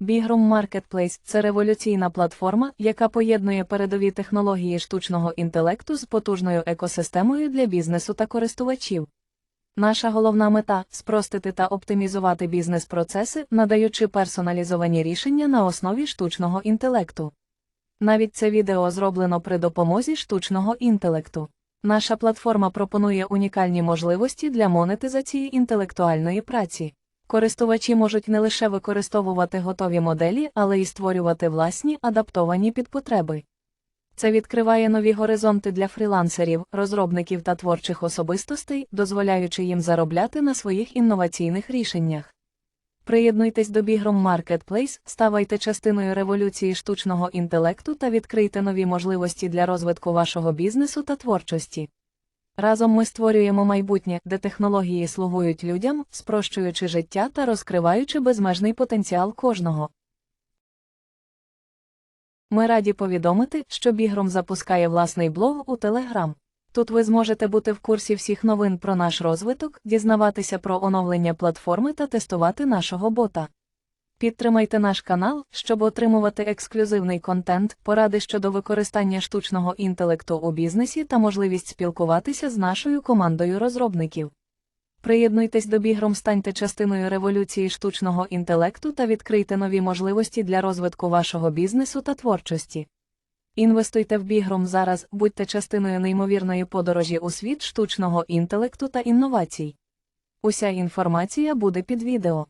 Bigrom Marketplace – це революційна платформа, яка поєднує передові технології штучного інтелекту з потужною екосистемою для бізнесу та користувачів. Наша головна мета спростити та оптимізувати бізнес-процеси, надаючи персоналізовані рішення на основі штучного інтелекту. Навіть це відео зроблено при допомозі штучного інтелекту. Наша платформа пропонує унікальні можливості для монетизації інтелектуальної праці. Користувачі можуть не лише використовувати готові моделі, але й створювати власні адаптовані під потреби. Це відкриває нові горизонти для фрілансерів, розробників та творчих особистостей, дозволяючи їм заробляти на своїх інноваційних рішеннях. Приєднуйтесь до Bigrom Marketplace, ставайте частиною революції штучного інтелекту та відкрийте нові можливості для розвитку вашого бізнесу та творчості. Разом ми створюємо майбутнє, де технології слугують людям, спрощуючи життя та розкриваючи безмежний потенціал кожного. Ми раді повідомити, що Бігром запускає власний блог у Telegram. Тут ви зможете бути в курсі всіх новин про наш розвиток, дізнаватися про оновлення платформи та тестувати нашого бота. Підтримайте наш канал, щоб отримувати ексклюзивний контент, поради щодо використання штучного інтелекту у бізнесі та можливість спілкуватися з нашою командою розробників. Приєднуйтесь до Бігром, станьте частиною революції штучного інтелекту та відкрийте нові можливості для розвитку вашого бізнесу та творчості. Інвестуйте в Бігром зараз, будьте частиною неймовірної подорожі у світ штучного інтелекту та інновацій. Уся інформація буде під відео.